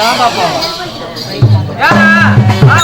பண்ணிக்கிறோம் ஏன்டாப்பா ஏன்னா, ஆ,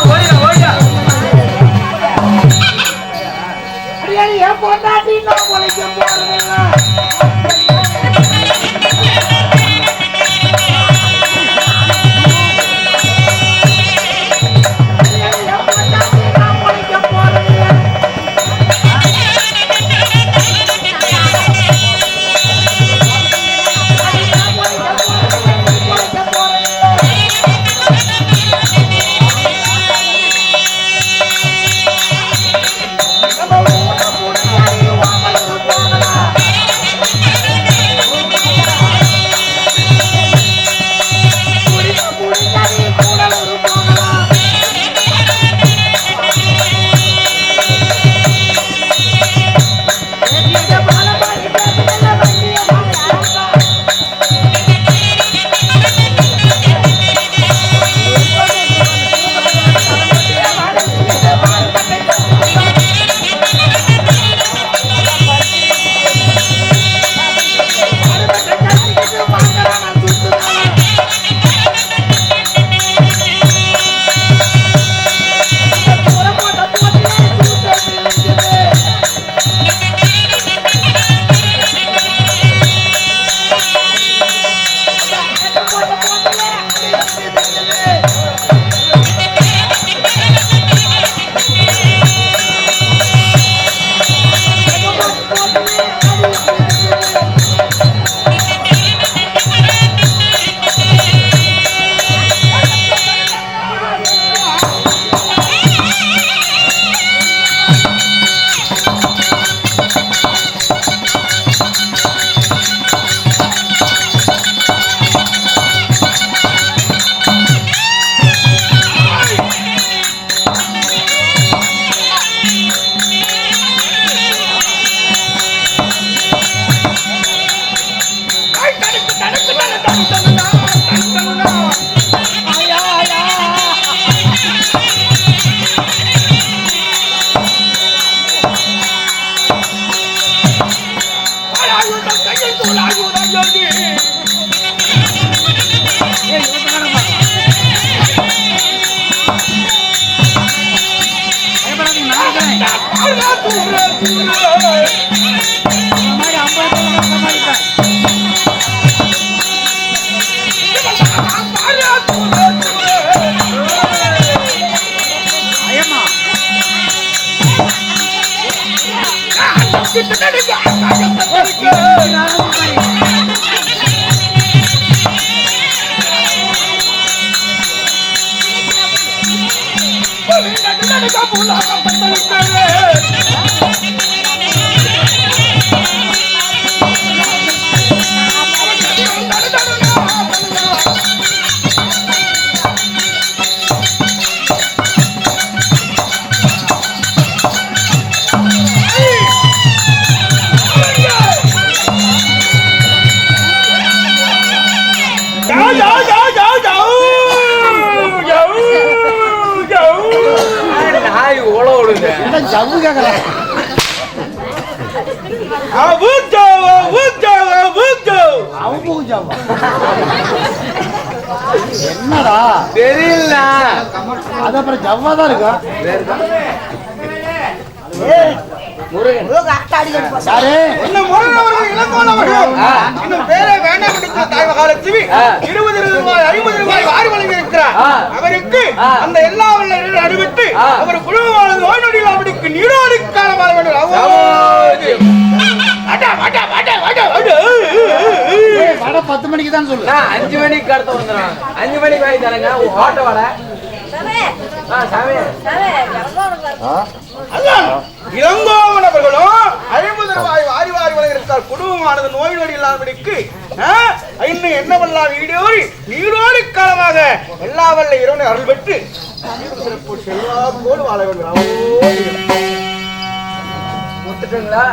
போகும் ஜவ்வு என்னடா? தெரியலண்ணா. அது அப்புறம் ஜவ்வா தான் இருக்கும். இருபது ரூபாய் ஐம்பது ரூபாய் வாரி வழங்கி இருக்கிறார். அவருக்கு. அந்த எல்லா வல்ல அறிவித்து. அவர் குடும்பமானது நோய் நொடியில் அவருக்கு நீரோடு வேண்டும் பத்து மணிக்கு தான் சொல்லு. அஞ்சு மணிக்கு கடத்த வந்துடுறாங்க அஞ்சு மணிக்கு வாங்கி தரேங்க. ஓட்ட வடை. ஆ சாமி அதான் இளங்கோவனவர்களும் ஐம்பது ரூபாய் வாரி வாரி வழங்கி இருக்கிறார் குடும்பமானது நோய் நொடி இல்லாதபடிக்கு ஆ, இன்னும் என்னவெல்லாம் வீடியோடி நீரோடு காலமாக எல்லா வல்ல இறைவனை அருள் பெற்று சிறப்பு செல்வாக்கோடு வாழ. முத்துட்டுங்களா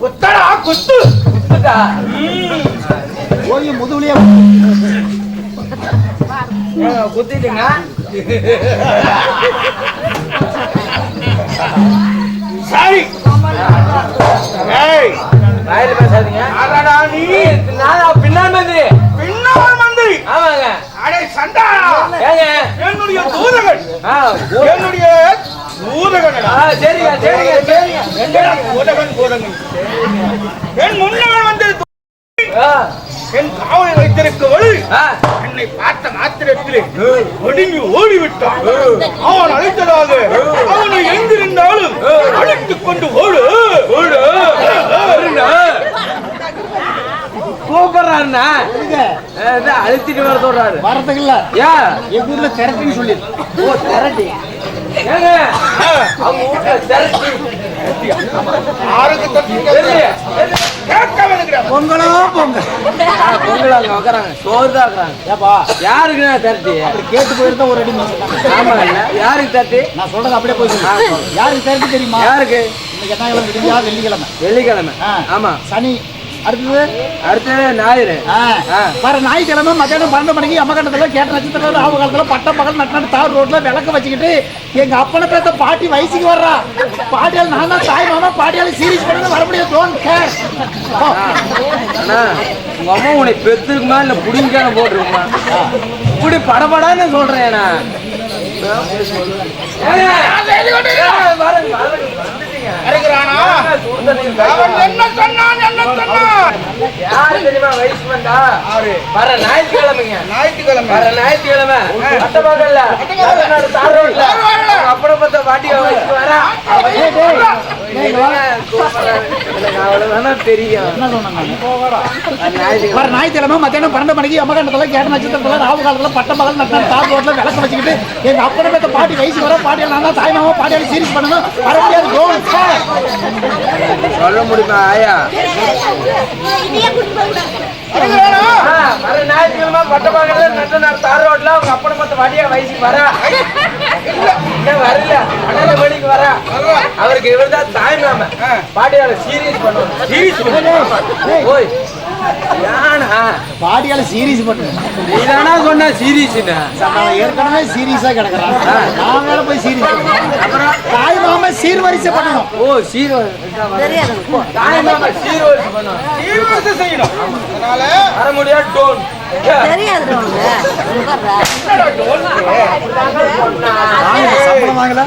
குத்தடா குத்து. போய் முதுகுலயே குத்திட்டுங்க சரி. வாயில பேசாதீங்க. யாரடா நீ. நான் பின்னால் மந்திரி. பின்னால் மந்திரி. ஆமாங்க. அடே சண்டா. ஏங்க. என்னுடைய தூதகன் என்னுடைய தூதகனடா ஆ, சரிங்க சரிங்க சரிங்க. எங்கடா தூதகன் தூதகன்? என் முன்னவன் வந்து என் காவலை வைத்திருக்கவள் என்னை பார்த்த மாத்திரத்திலே ஒடுங்கி ஓடிவிட்டான். அவன் அழைத்ததாக அவனை எங்கிருந்தாலும் அழைத்துக் கொண்டு ஓடு. ஓடு. கூப்பிடுறாருண்ணா. அழுத்திட்டு வர சொல்றாரு. வரதுக்கு இல்ல ஏன் எங்க ஊர்ல திரட்டின்னு சொல்லி ஓ திரட்டி. ஏங்க? அவங்க வீட்டுல திரட்டி. யாருக்கு தப்பிக்க தெரியல கேட்க வருகிறான் பொங்கலோ பொங்கல் அங்க வைக்கிறாங்க சோறு தான் வைக்கிறாங்க ஏப்பா. யாருக்குண்ணா திரட்டி? அப்படி கேட்டு போயிருந்தா ஒரு அடி ஆமா இல்ல யாருக்கு திரட்டி? நான் சொல்றது அப்படியே போய் சொல்லு. யாருக்கு திரட்டி தெரியுமா? யாருக்கு? வெள்ளிக்கிழமை. வெள்ளிக்கிழமை. ஆ. ஆமா. சனி. அடுத்தது? அடுத்தது ஞாயிறு. வர ஞாயிற்றுக்கிழமை மத்தியானம் பன்னெண்டு மணிக்கு அம்மா கண்டத்துல கேட்ட நட்சத்திரம் ராவு காலத்துல பட்ட பகல் நட்டு தார் ரோட்ல விளக்க வச்சுக்கிட்டு எங்க அப்பனை பேத்த பாட்டி வயசுக்கு வர்றா. பாட்டியால் நான் தான் தாய் மாமா பாட்டியால் சீரியஸ் பண்ணி வர முடியாது டோன் கேர் உங்க அம்மா உன்னை பெத்திருக்குமா இல்ல புடிங்கான போட்டிருக்குமா? இப்படி படபடான்னு சொல்றேன் நான் வருகிறானா அவன் என்ன சொன்னான் என்ன சொன்னான்? யாரு தெரியுமா வயசு வந்தா? வர ஞாயிற்றுக்கிழமைங்க. ஞாயிற்றுக்கிழமை. வர ஞாயிற்றுக்கிழமை. பட்ட பகல்ல தமிழ்நாடு தார் ரோட்ல அப்புறம் பார்த்தா பாட்டியா வயசுக்கு வரா? ஞாயிற்றுக்கிழமை மத்தியானம் பன்னெண்டு மணிக்கு அம்மா கண்டத்துல கேட்ட நட்சத்திரத்துல ராவு காலத்துல பட்ட பகல் நட்டு தார் ரோட்ல விளக்க வச்சுக்கிட்டு எங்க அப்பனை பேத்த பாட்டி வயசுக்கு வர பாட்டியால் நான் தாய் மாமா பாட்டியால் சீரியஸ் பண்ணணும். வர முடியாது சொல்ல முடியுமா ஆயா? ஞாயிற்றுக்கிழமை பட்டப்பாக்கல நட்ட நாள் தார் ரோட்ல அவங்க அப்பனை பார்த்த வடியா வயசுக்கு வரா? இன்னும் வரல. பன்னெண்டு மணிக்கு வரா. அவருக்கு இவர் தான் தாய் மாம பாட்டியால சீரியஸ் பண்ணுவோம். ஓய் யானா? பாட்டியால் சீரியஸ் பண்ணுவேன். நீதானா சொன்ன சீரியஸ்னு அவன் ஏற்கனவே சீரியஸா கிடக்குறான். நான் வேற போய் சீரியஸ் அப்புறம் தாய் மாமா சீர்வரிசை பண்ணணும். ஓ சீர் தாய் மாமா சீர்வரிசை பண்ணுவோம் தீவிரத்தை செய்யணும். அதனால வர முடியாது டோன் தெரியாது உட்கார்றா வாங்கல, சம்பளம் வாங்கல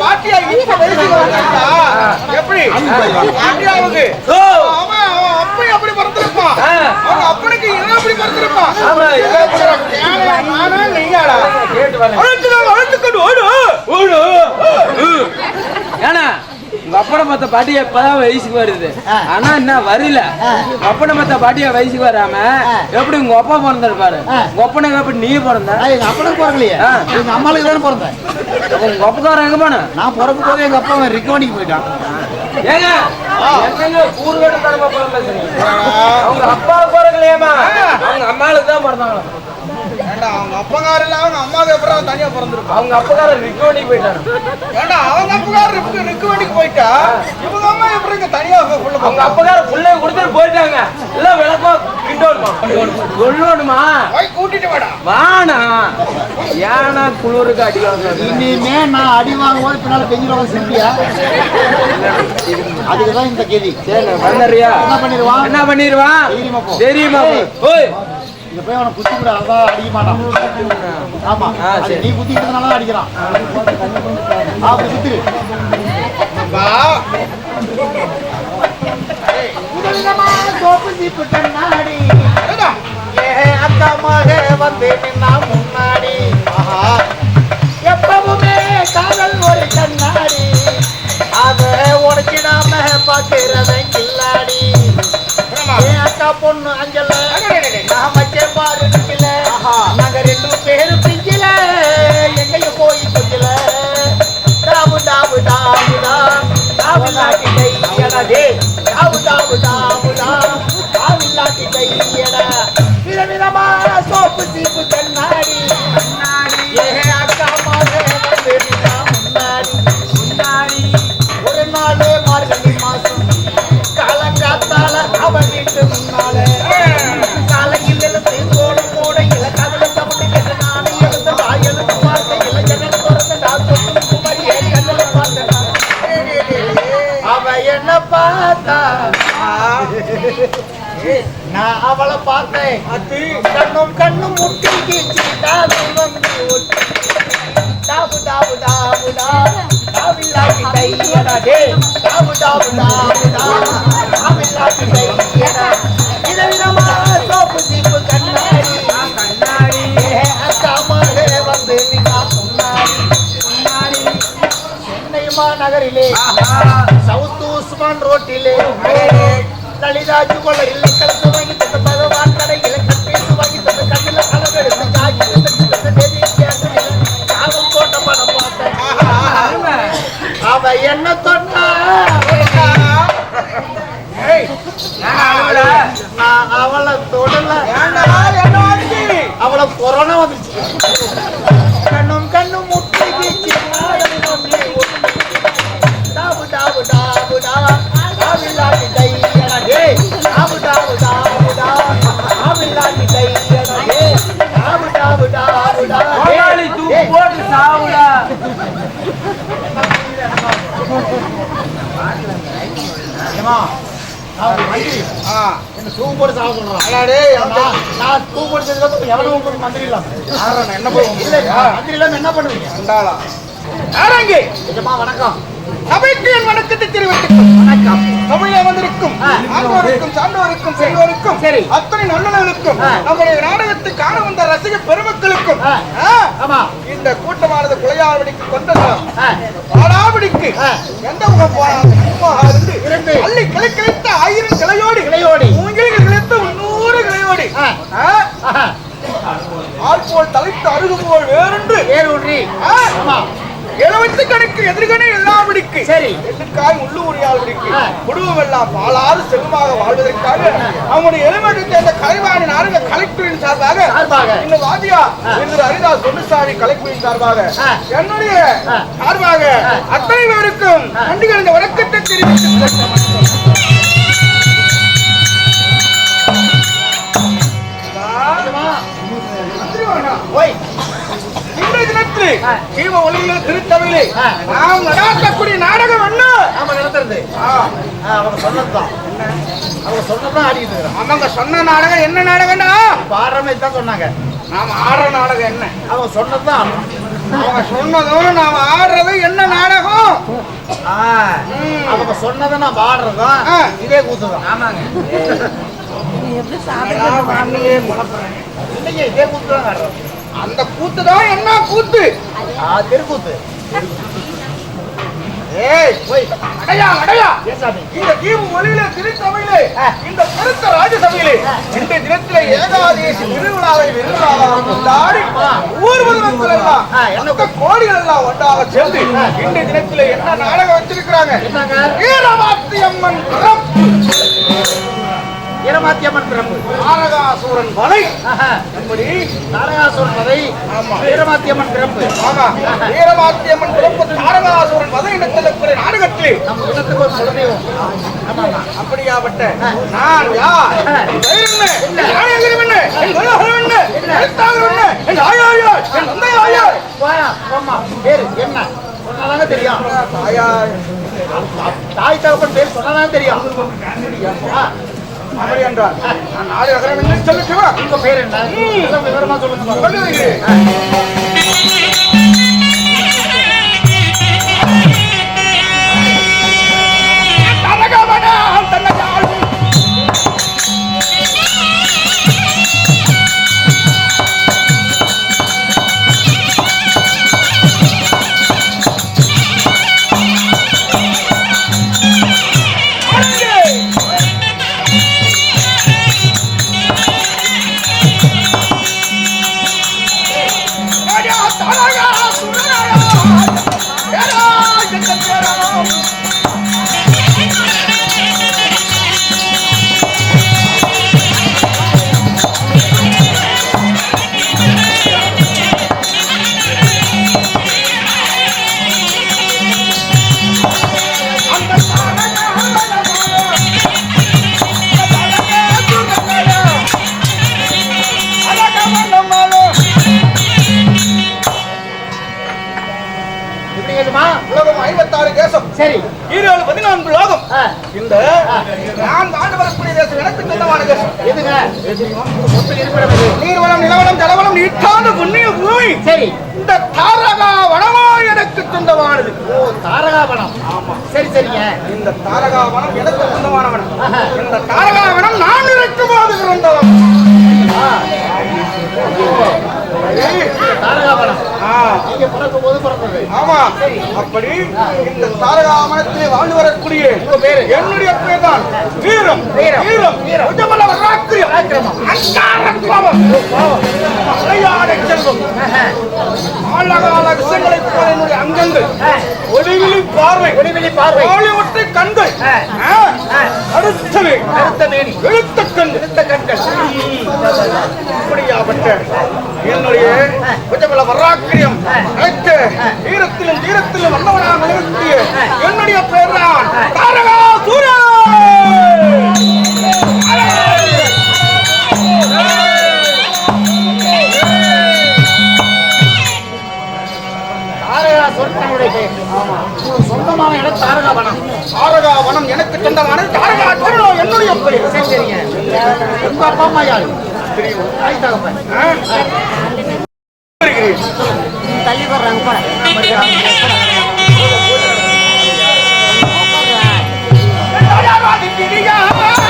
பாட்டியா இப்ப எப்படி பாட்டியாவுக்கு ஓ அவன் அவன் அப்பன் எப்படி பிறந்திருப்பான் ஆ. அவங்க அப்பனுக்கு இவன் எப்படி பிறந்திருப்பான் நானா நீயாடா கேட்டு ஓடு ஓடு ஏன்னா உங்க அப்பனை பார்த்த பாட்டியா இப்பதான் வயசுக்கு வருது. ஆனா என்ன வரல. அப்பனை பார்த்த பாட்டியா வயசுக்கு வராம. எப்படி உங்க அப்பா பிறந்திருப்பாரு. உங்க அப்பனுக்கு எப்படி நீ பிறந்த? எங்க அப்பனுக்கு பிறக்கலையே. எங்க அம்மாளுக்கு தானே பிறந்தேன். உங்க அப்பக்காரன் எங்க போன நான் பிறக்கும் போது எங்க அப்பா ரிக்கவனிக்கு போயிட்டான். ஏங்க என்னங்க கூறுகட்டு தரமா பேசுறீங்க அவங்க அப்பா பிறக்கலையாமா அவங்க அம்மாளுக்கு தான் பிறந்தாங்க ஏண்டா அவங்க அப்பங்கார இல்ல அவங்க அம்மாவுக்கு அப்புறம் தனியா அவங்க அப்பக்காரன் ரிக்கவனிக்கு போயிட்டாங்க ஏண்டா அவங்க அப்பங்கார ரிக்கு ரிக்கு வண்டிக்கு போயிட்டா? இவங்க அம்மா எப்படி இங்க தனியா உள்ள அவங்க கொடுத்துட்டு போயிட்டாங்க. எல்லாம் விளக்கம் கிண்டோடுமா சொல்லணுமா? போய் கூட்டிட்டு வாடா. வானா ஏனா குளிருக்கு அடி வாங்குறது இனிமே நான் அடி வாங்கும்போது பின்னால பெஞ்சிருவாங்க சிம்பியா? அதுக்கு தான் இந்த கெதி. சரி என்ன பண்ணிடுவான்? என்ன பண்ணிடுவான்? தைரியமா. தெரியுமா ஓய் இங்க போய் அவனை குத்தி விட அதான் அடிக்க மாட்டான். ஆமா. நீ குத்திக்கிறதுனால தான் அடிக்கிறான் அப்படி குத்துரு. வந்து நின்னா முன்னாடி. ஆஹா. எப்பவுமே காதல் ஒரு கண்ணாடி. அத உடைச்சிடாம பாக்குறவன் கில்லாடி. அக்கா பொண்ணு அஞ்சல சென்னை மாநகரிலே சவுத் உஸ்மான் ரோட்டிலே தலிதாஜு கொள்ள இல்லை கலந்து வாங்கி தந்த பகவான் கடையில் கப்பேசு வாங்கி தந்த கண்ணில் அளவெடுத்து காக்கி தந்த தந்த தேதி கேட்டதில்லை. காவல் கோட்டை படம் பார்த்தேன். அவ என்ன தொட்டா அவளை தொடல? அவளை கொரோனா வந்துச்சு என்ன தூக்கு போட்டு சாக சொல்றான் நான் தூக்கு போட்டு எவனும் உங்களுக்கு மந்திரி இல்லாம? என்ன போய் மந்திரி இல்லாம என்ன பண்ணுவீங்க? வணக்கம். சபைக்கு என் வணக்கத்தை தெரிவித்துக் வணக்கம் தமிழே வந்திருக்கும். ஆண்டோருக்கும் சான்றோருக்கும் செல்வோருக்கும் சரி. அத்தனை நல்லவர்களுக்கும். நம்முடைய நாடகத்தை காண வந்த ரசிக பெருமக்களுக்கும் இந்த கூட்டமானது குலையாவடிக்கு கொண்டதும். பாடாவடிக்கு. எந்த முகம் முகமாக இருந்து. அள்ளி கிளை கிளைத்த ஆயிரம் கிளையோடி கிளையோடி. மூங்கில்கள் கிளைத்த முன்னூறு கிளையோடி. ஆள் போல் தலைத்து அருகு போல் வேறென்று ஆ. ஆமா எழுபத்து கணக்கு எதிர்கணை எல்லாபடிக்கு சரி. எட்டுக்காய் உள்ளூரியாள்படிக்கு ஆ. குடும்பம் எல்லாம் பாலாறு செல்வமாக வாழ்வதற்காக அவனுடைய எளிமையை சேர்ந்த கலைவாணி நாடக கலெக்டரின் சார்பாக. இந்த ஆ. என்று ஹரிதாஸ் பொன்னுசாமி கலெக்டரின் சார்பாக. என்னுடைய. சார்பாக. அத்தனை பேருக்கும் ஆ. நன்றிகள் இந்த வணக்கத்தை தெரிவித்து நிஜமா? ஆ. ஜீவ ஒளியில் திருத்தமிழே. நாம் நடாத்தக்கூடிய நாடகம் என்ன? நாம நடத்துறது அவங்க சொன்னதுதான். அவங்க சொன்னதுதான் ஆடிட்டு அவங்க சொன்ன நாடகம் என்ன நாடகம்னா பாடுற மாதிரி தான் சொன்னாங்க. நாம் ஆடுற நாடகம் என்ன? அவங்க சொன்னதுதான் அவங்க சொன்னதும் நாம ஆடுறது என்ன நாடகம். அவங்க சொன்னதை நான் பாடுறதும் ஆ. இதே கூத்துதான். ஆமாங்க. எப்படி சாப்பிட்டு இல்லைங்க இதே கூத்து தான் ஆடுறோம். அந்த கூத்து தான் என்ன கூத்து? தெருக்கூத்து. இந்த தீவு மொழியில திருத்தமிழே ஆ. இந்த பெருத்த ராஜசபையிலே இந்த தினத்திலே ஏகாதேசி திருவிழாவை விருந்தாளாக கொண்டாடி. ஊர் மக்கள் எல்லாம் மொத்த கோடிகள் எல்லாம் ஒன்றாக சேர்ந்து. இந்த தினத்திலே என்ன நாடகம் வச்சிருக்கிறாங்க? என்னங்க? வீரமாத்தி அம்மன் பிறப்பு வீரமாத்தியம்மன் பிறப்பு நாரகாசூரன் வலை. எப்படி தாரகாசுரன் வதை ஆமா. வீரமாத்தியம்மன் பிறப்பு ஆமா வீரமாத்தி அம்மன் பிறப்பு தாரகாசூரன் வதை இடத்தில் நாடகத்தில். நம்ம இனத்துக்கு ஒரு குலதெய்வம் ஆமாமா அப்படியாப்பட்ட நான் யார்? என்ன? என் நாயகர் என்ன? என் குலோகரம் என்ன? என் எழுத்தாளர் என்ன? என் ஆயார் யார் என் தந்தை போம்மா பேரு என்ன? சொன்னாதாங்க தெரியும். ஆயார் தாய் தகப்பன் பேர் சொன்னாதாங்க தெரியும். அப்படி என்றார் நான் நாயகரம் என்ன சொல்லுச்சுவா உங்க பேர் என்ன? விவரமா சொல்லுங்க. இந்த தாரகா வனம் எனக்கு சொந்தமான வனம் ஆஹா. இந்த தாரகா வனம் நான் இருக்கும் போது பிறந்தவன் ஆ. தாரகாவனம் நீங்க பிறக்கும் போது பிறந்தது ஆமா அப்படி இந்த தாரகா வனத்திலே வாழ்ந்து வரக்கூடிய? என்னுடைய பேர் தான் வீரம். வீரம். அங்கார கோபம் மலையாட செல்வம். போல என்னுடைய அங்கங்கள். ஒளிவிழி பார்வை. ஒளிவிழி பார்வை. ஒளிவற்றை கண்கள். அடுத்தவை மேனி. எழுத்த கண்கள். கண்கள். இப்படியாப்பட்ட என்னுடைய உஜ்ஜவல வராக்கிரியம். அழைத்த வீரத்திலும் தீரத்திலும் வல்லவனாக நிறுத்திய என்னுடைய தான் தாரகா சொந்தமான இடம் தாரகா வனம். எனக்கு சொந்தமானது தாரகா என்னுடைய பெயர். சரி சரிங்க. உங்க அப்பா அம்மா யாரு? தாய் தகப்பன். தள்ளி போடுறாங்க போற யார்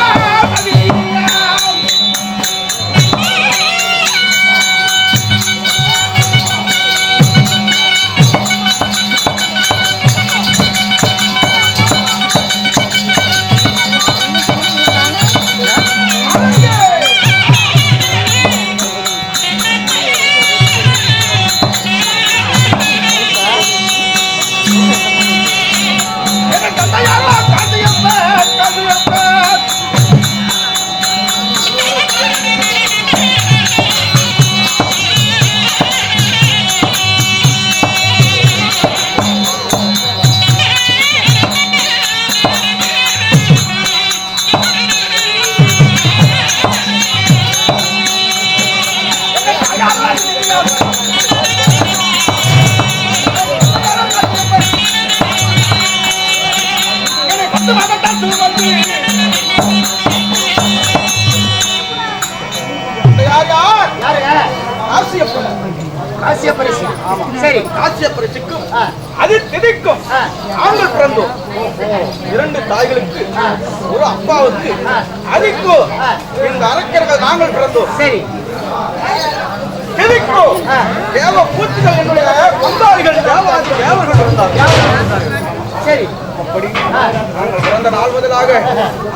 நாங்கள் பிறந்த நாள் முதலாக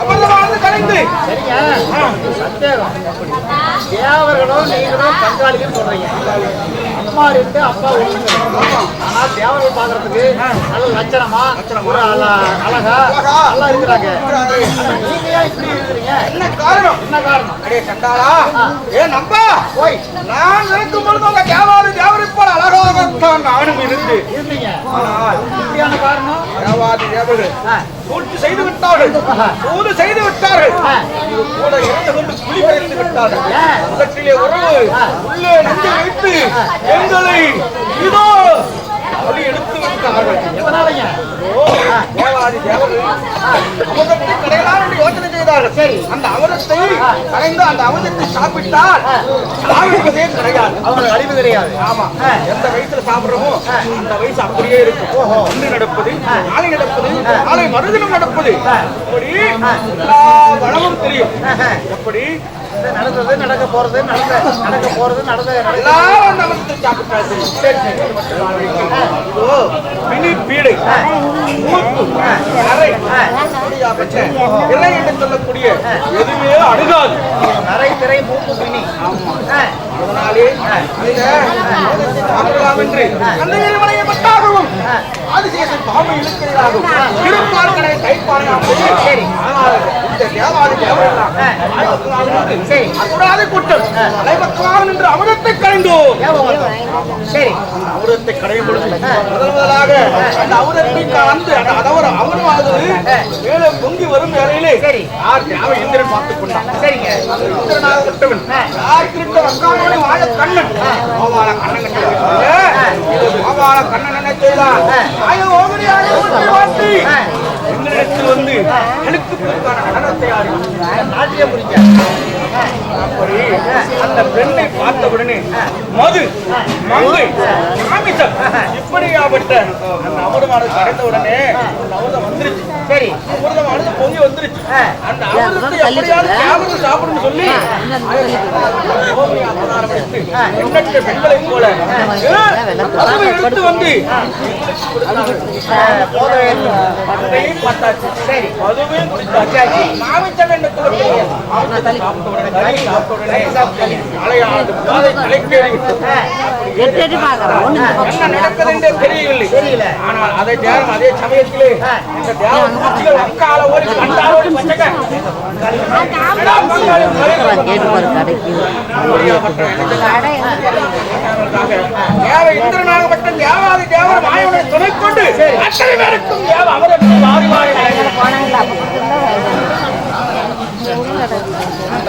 அமிர்தமானது கலைந்து. தேவர்களும் நீங்களும் பங்காளிகள் சொல்றீங்க. அம்மா இருந்து அப்பா ஒண்ணுங்க ஆனா தேவர்கள் பாக்குறதுக்கு நல்ல லட்சணமா ஒரு அழ- அழகா அழகா. நல்லா இருக்கிறாங்க. நீங்க ஏன் இப்படி இருக்கிறீங்க என்ன காரணம்? என்ன காரணம்? அடே கண்டாளா. ஏ நம்பா. போய். நான் இருக்கும் பொழுது உங்க தேவாதி தேவரை போல அழகாகத்தான் நானும் இருந்து. இருந்தீங்க. ஆனால் காரணம்? தேவாதி தேவர்கள். ஆ, சூழ்ச்சி செய்து விட்டார்கள். சூது செய்து விட்டார்கள். கூட இருந்து கொண்டு குழி பறித்து விட்டார்கள். உலகத்திலே உறவு உள்ளே நஞ்சு வைத்து எங்களை இதோ அப்படி எடுத்து யோசனை செய்தார்கள் சரி. அந்த அமிர்தத்தை கடைந்து அந்த அமிர்தத்தை சாப்பிட்டால் சாப்பிடுவதே கிடையாது. அவங்களுக்கு அழிவு கிடையாது. ஆமா. எந்த வயசுல சாப்பிடுறோமோ அந்த வயசு அப்படியே இருக்கும். இன்று நடப்பது நாளை நடப்பது நாளை மறுதினம் நடப்பது. அப்படி எல்லா வளமும் தெரியும். எப்படி? நடந்தது நடக்க போறது நடக்க நடக்க போறது நடந்த எல்லாரும் மினி பீடை. மூப்பு என்று சொல்லக்கூடிய எதுவுமே அணுகாது. நரை திரை பின்னி ஆ, அதனாலே சாப்பிடலாம் என்று கண்ணகிரி மலையை பட்டாகவும் ஆதிசேஷன் பாம்பை இழுக்கிறதாகவும் சரி. ஆனால் இந்த கூட்டம் என்று அமிர்தத்தை சரி அமிர்தத்தை கடையும் பொழுது முதல் முதலாக அந்த அமிர்தத்தை கலந்து மேலே பொங்கி வரும் வேலையிலே சரி. யார் தேவ இந்திரன் பார்த்துக் கொண்டான் சரிங்க இந்திரனாக விட்டவன் யார் திருட்ட வக்காமனை வாழ கண்ணன் கோபால கண்ணன் கட்ட கனகால கண்ணன் என்ன செய்தான் ஆய எங்களிடத்தில் வந்து அழுக்கு பெருக்கான நடனத்தை ஆடி நாட்டியம் புரிஞ்ச அப்படி அந்த பெண்ணை பார்த்தவுடனே மது மங்கை மாமிசம் இப்படியாப்பட்ட அந்த அமிர்தமானது கரைந்த உடனே அமிர்தம் வந்துருச்சு. சரி. அமிர்தமானது பொங்கி வந்துருச்சு. அந்த அமிர்தத்தை எப்படியாவது கேவலம் சாப்பிடணும்னு சொல்லி எண்ணற்ற பெண்களைப் போல. எடுத்து வந்து போதும் மங்கையும் பார்த்தாச்சு. சரி. அதுவே குடித்தாச்சு. மாமிசம் என்ன சாப்பிட்ட உடனே கறி சாப்பிட்ட உடனே தலையானது பாதை எட்டு எட்டு பார்க்கறோம் ஒண்ணு நடக்குது என்றே தெரியவில்லை தெரியல. ஆனால் அதே நேரம் அதே சமயத்திலே இந்த தேவ அக்கால ஓடி கண்டாரோடி பச்சக்க கேட்டு பாரு கடைக்கு தேவ இந்திரனாகப்பட்ட தேவாதி தேவர் மாயவனை துணை கொண்டு அத்தனை பேருக்கும் தேவ அவரை வாரி வாரி வழங்கினார். போனாங்களா அப்போ திறப்பாங்க சரி இப்பொழுது அப்படியாப்பட்ட அது மங்கை மாமிசம் எப்படியாப்பட்ட நிலையில் நான் இந்த தேவாதி தேவர் இப்படி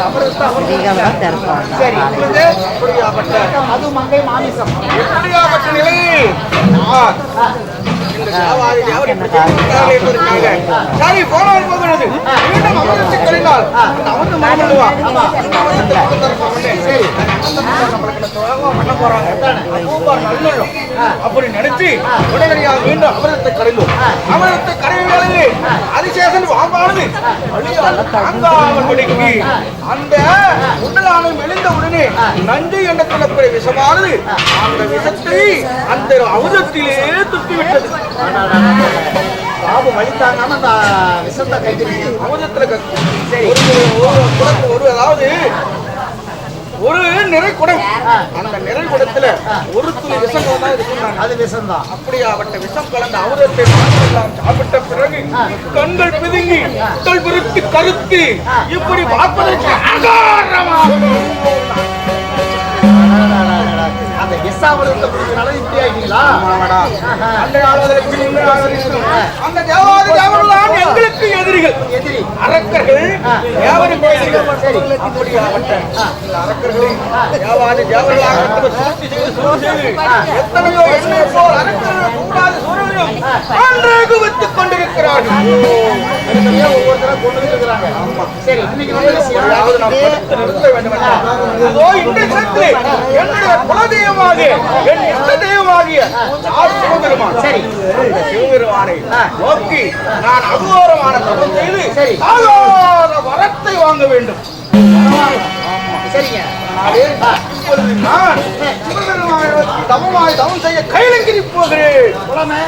செய்திருக்கிறார்கள் என்பதற்காக சரி போனால் போகிறது. மீண்டும் கழிந்தால் அந்த பண்ண போறாங்க. நல்லுள்ளம். அப்படி நினைச்சு உடனடியாக மீண்டும் அமிர்தத்தை கரைந்தோம் அமிர்தத்தை கரையும் வேளையில் அதிசேஷன் வாம்பானது அழியால் தாங்காமல்படிக்கு அந்த உடலானது மெலிந்த உடனே நஞ்சு என்ற சொல்லக்கூடிய விஷமானது அந்த விஷத்தை அந்த அமிர்தத்திலே துப்பிவிட்டது பாபு வழி தாங்காம அந்த விஷத்தை கைத்திருக்கு அமிர்தத்துல. ஒரு ஒரு அதாவது ஒரு நிறை குடம் அந்த நிறை குடத்துல ஒரு துளி விஷம் தான் இருக்குன்னாங்க அது விஷம்தான். அப்படியாப்பட்ட விஷம் கலந்த அமுதத்தை எல்லாம் சாப்பிட்ட பிறகு கண்கள் பிதுங்கி உடல் விருத்தி கருத்து. இப்படி பார்ப்பதற்கு அந்த குடிக்கிறனால இப்படி ஆகிட்டீங்களா அந்த காலத்திற்கு அரக்கர்கள் இந்த அரக்கர்களை சூழ்ச்சி செய்து. எத்தனையோ எண்ணெய் போல் அரக்கர்கள் கூடாத சூழலையும் அன்றே குவித்துக் கொண்டிருக்கிறார்கள். தனித்தனியா ஒவ்வொருத்தரா கொண்டு இருக்கிறாங்க சரி இன்னைக்கு வந்து எப்படியாவது நாம் தடுத்து நிறுத்த வேண்டும் என்றால், இதோ இந்த இடத்திலே என்னுடைய குலதெய்வமாக என் இஷ்ட தெய்வமாகிய சிவபெருமான் சரி. சிவபெருமானை. நோக்கி நான் அகோரமான தபம் செய்து சரி. ஆகாத வரத்தை வாங்க வேண்டும். சரிங்க. இப்பொழுது நான் தவமாய் தவம் செய்ய கைலங்கிரி போகிறேன். போலாமே.